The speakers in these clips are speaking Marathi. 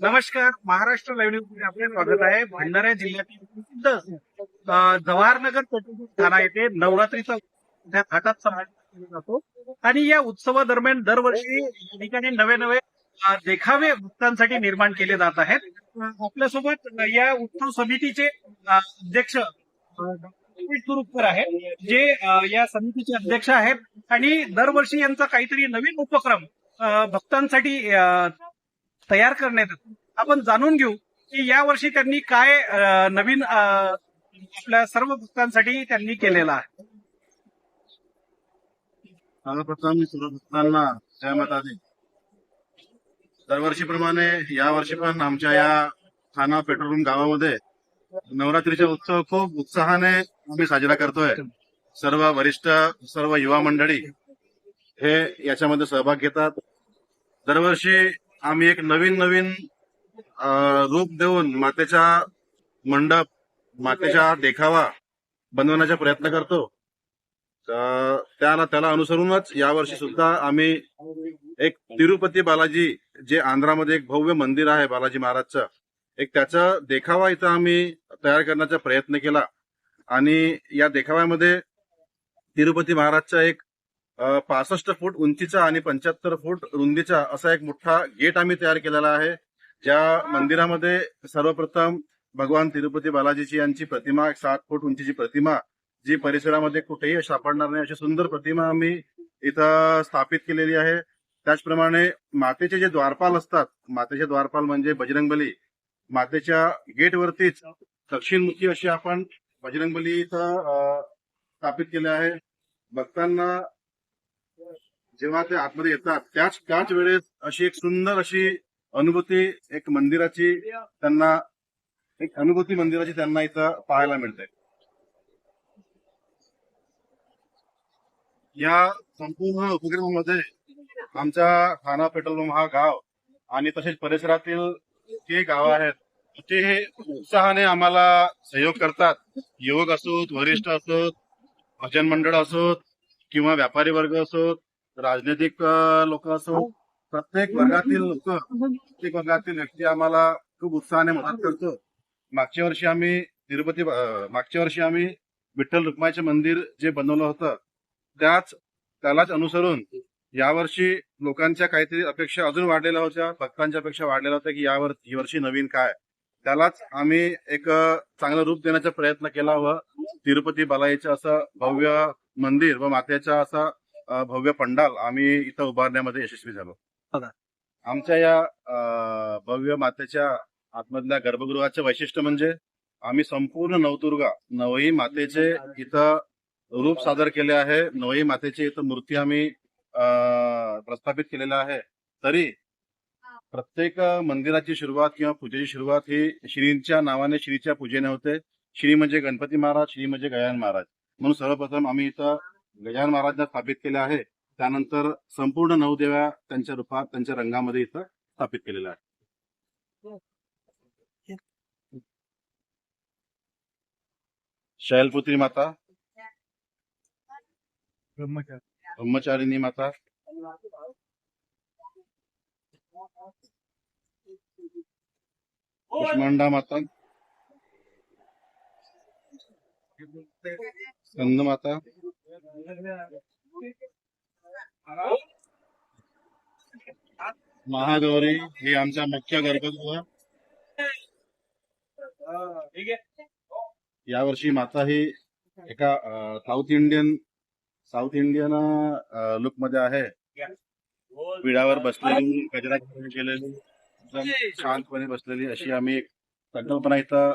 नमस्कार महाराष्ट्र लाईव्ह न्यूज आपले स्वागत आहे. भंडारा जिल्ह्यातील प्रसिद्ध जवाहरनगर पेट्रोल ठाणा येथे नवरात्रीचा घाटात थाटात समावेश केला जातो. आणि या उत्सवादरम्यान दरवर्षी या ठिकाणी नवे नवे देखावे भक्तांसाठी निर्माण केले जात आहेत. आपल्यासोबत या उत्सव समितीचे अध्यक्ष व्यासपीठ अमित आहेत जे या समितीचे अध्यक्ष आहेत. आणि दरवर्षी यांचा काहीतरी नवीन उपक्रम भक्तांसाठी तयार करण्यात येतो. आपण जाणून घेऊ की यावर्षी त्यांनी काय नवीन आपल्या सर्व भक्तांसाठी त्यांनी केलेला आहे. सर्वप्रथम सर्व भक्तांना जय माता दी दरवर्षीप्रमाणे या वर्षी पण आमच्या या थाना पेट्रोल पंप गावामध्ये नवरात्रीचा उत्सव खूप उत्साहाने आम्ही साजरा करतोय. सर्व वरिष्ठ सर्व युवा मंडळी हे याच्यामध्ये सहभाग घेतात. दरवर्षी आम्ही एक नवीन नवीन रूप देऊन मातेचा मंडप मातेचा देखावा बनवण्याचा प्रयत्न करतो. त्याला त्याला अनुसरूनच यावर्षी सुद्धा आम्ही एक तिरुपती बालाजी जे आंध्रामध्ये एक भव्य मंदिर आहे बालाजी महाराजचं एक त्याचा देखावा इथं आम्ही तयार करण्याचा प्रयत्न केला. आणि या देखाव्यामध्ये तिरुपती महाराजचा एक पासष्ट फूट उंचीचा आणि पंच्याहत्तर फूट रुंदीचा असा एक मोठा गेट आम्ही तयार केलेला आहे. ज्या मंदिरामध्ये सर्वप्रथम भगवान तिरुपती बालाजीची यांची प्रतिमा एक सात फूट उंचीची प्रतिमा जी परिसरामध्ये कुठेही सापडणार नाही अशी सुंदर प्रतिमा आम्ही इथं स्थापित केलेली आहे. त्याचप्रमाणे मातेचे जे द्वारपाल असतात मातेचे द्वारपाल म्हणजे बजरंगबली मातेच्या गेटवरतीच दक्षिणमुखी अशी आपण बजरंगबली इथं स्थापित केले आहे. भक्तांना जेव्हा ते आतमध्ये येतात त्याच त्याच वेळेस अशी एक सुंदर अशी अनुभूती एक मंदिराची त्यांना एक अनुभूती मंदिराची त्यांना इथं पाहायला मिळते. या संपूर्ण उपक्रमामध्ये आमचा खाना पेट्रोल पंप हा गाव आणि तसेच परिसरातील जे गाव आहेत ते हे उत्साहाने आम्हाला सहयोग करतात. युवक असोत वरिष्ठ असोत भजन मंडळ असोत किंवा व्यापारी वर्ग असोत राजनैतिक लोक असोत प्रत्येक वर्गातील लोक प्रत्येक वर्गातील व्यक्ती आम्हाला खूप उत्साहाने मदत करतो. मागच्या वर्षी आम्ही तिरुपती मागच्या वर्षी आम्ही विठ्ठल रुक्माईचे मंदिर जे बनवलं होतं त्याच त्यालाच अनुसरून यावर्षी लोकांच्या काहीतरी अपेक्षा अजून वाढलेल्या होत्या भक्तांच्या अपेक्षा वाढलेल्या होत्या की यावर ही वर्षी नवीन काय? त्यालाच आम्ही एक चांगलं रूप देण्याचा प्रयत्न केला व तिरुपती बालाईचं असं भव्य मंदिर व मातेचा असा भव्य पंडाल आम्ही इथं उभारण्यामध्ये यशस्वी झालो. आमच्या या भव्य मातेच्या आतमधल्या गर्भगृहाचे वैशिष्ट्य म्हणजे आम्ही संपूर्ण नवदुर्गा नवई मातेचे इथं रूप सादर केले आहे. नवई मातेची इथं मूर्ती आम्ही अ, प्रस्थापित केलेलं आहे. तरी प्रत्येक मंदिराची सुरुवात किंवा पूजेची सुरुवात ही श्रींच्या नावाने श्रीच्या पूजेने होते. श्री म्हणजे गणपती महाराज श्री म्हणजे गजानन महाराज. म्हणून सर्वप्रथम आम्ही इथं गजानन महाराजना स्थापित केले आहे. त्यानंतर संपूर्ण नवदेव्या त्यांच्या रूपात त्यांच्या रंगामध्ये इथं स्थापित केलेल्या आहे शैलपुत्री माता ब्रह्मचारिणी माता कुष्मांडा माता. स्कंद माता. महागौरी हे आमचा मुख्य गर्भगृह. यावर्षी माता ही एका साऊथ इंडियन साऊथ इंडियन लुकमध्ये आहे. पिढावर बसलेली गजरा केलेली शांतपणे बसलेली अशी आम्ही एक संकल्पना इथं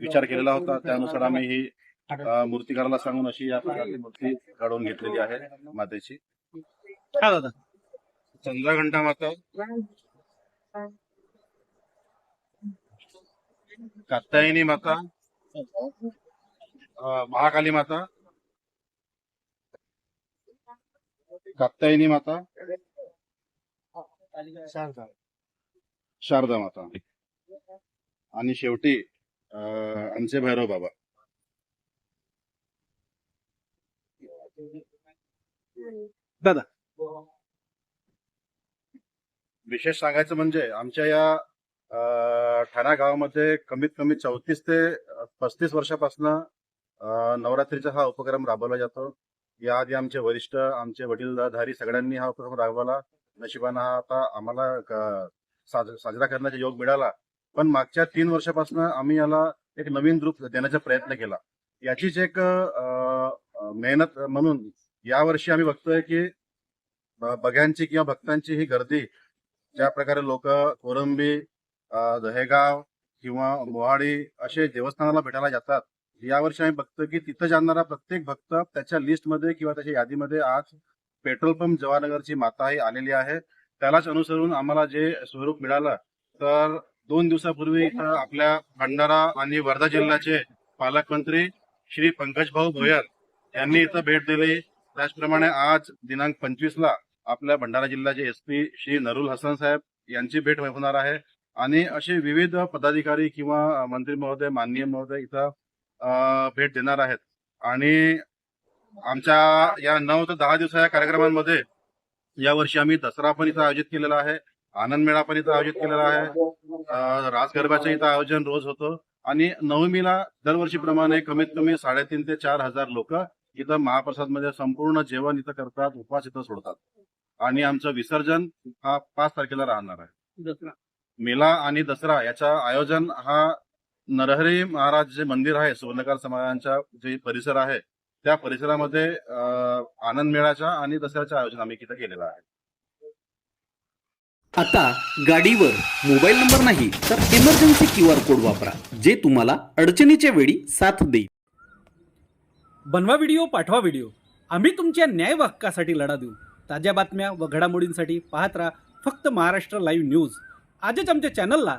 विचार केलेला होता. त्यानुसार आम्ही ही मूर्तिकाराला सांगून अशी या प्रकारची मूर्ती घडवून घेतलेली आहे मातेची. हा दादा. चंद्रघंटा माता. कात्यायनी माता. महाकाली माता. कात्यायनी माता? शारदा. माता. आणि शेवटी अं, आमचे भैरव बाबा. दादा. विशेष सांगायचं म्हणजे आमच्या या ठाणा गावामध्ये कमीत कमी चौतीस ते पस्तीस वर्षापासून नवरात्रीचा हा उपक्रम राबवला जातो. याआधी आमचे वरिष्ठ आमचे वडीलधारी सगळ्यांनी हा उपक्रम राबवला. नशिबानं हा आता आम्हाला साजरा करण्याचा योग मिळाला. पण मागच्या तीन वर्षापासून आम्ही याला एक नवीन रूप देण्याचा प्रयत्न केला. याचीच एक मेहनत म्हणून यावर्षी आम्ही बघतोय की बघ्यांची किंवा भक्तांची ही गर्दी ज्या प्रकारे लोक कोरंबी दहेगाव किंवा मोहाडी असे देवस्थानाला भेटायला जातात यावर्षी आम्ही बघतो की तिथं जाणारा प्रत्येक भक्त त्याच्या लिस्टमध्ये किंवा त्याच्या यादीमध्ये आज पेट्रोल पंप जवाहरनगरची माता ही आलेली आहे. त्यालाच अनुसरून आम्हाला जे स्वरूप मिळालं तर दोन दिवसापूर्वी इथं आपल्या भंडारा आणि वर्धा जिल्ह्याचे पालकमंत्री श्री पंकज भाऊ भोयर यांनी इथं भेट दिली. त्याचप्रमाणे आज दिनांक पंचवीस ला आपल्या भंडारा जिल्ह्याचे एसपी श्री नरुल हसन साहेब यांची भेट होणार आहे. आणि असे विविध पदाधिकारी किंवा मंत्री महोदय माननीय महोदय इथं भेट देणार आहेत. आणि आमच्या या नऊ ते दहा दिवसाच्या कार्यक्रमांमध्ये यावर्षी आम्ही दसरा पण इथं आयोजित केलेला आहे आनंद मेळा पण इथं आयोजित केलेला आहे रास गरबाचं इथं आयोजन रोज होतं आणि नवमीला दरवर्षीप्रमाणे कमीत कमी साडेतीन ते चार हजार लोक इथं महाप्रसादमध्ये संपूर्ण जेवण इथं करतात उपवास इथं सोडतात. आणि आमचं विसर्जन हा पाच तारखेला राहणार आहे. दसरा. मेला आणि दसरा याचा आयोजन हा नरहरी महाराज जे मंदिर आहे सुवर्णकार समाजांच्या जे परिसर आहे त्या परिसरामध्ये आनंद मेळाच्या आणि दसऱ्याचं आयोजन आम्ही इथं केलेलं आहे. आता गाडीवर मोबाईल नंबर नाही तर इमर्जन्सी क्यू आर कोड वापरा जे तुम्हाला अडचणीच्या वेळी साथ देईल. बनवा व्हिडिओ पाठवा व्हिडिओ. आम्ही तुमच्या न्याय हक्कासाठी लढा देऊ. ताज्या बातम्या व घडामोडींसाठी पाहत राहा फक्त महाराष्ट्र लाईव्ह न्यूज. आजच आमच्या चॅनलला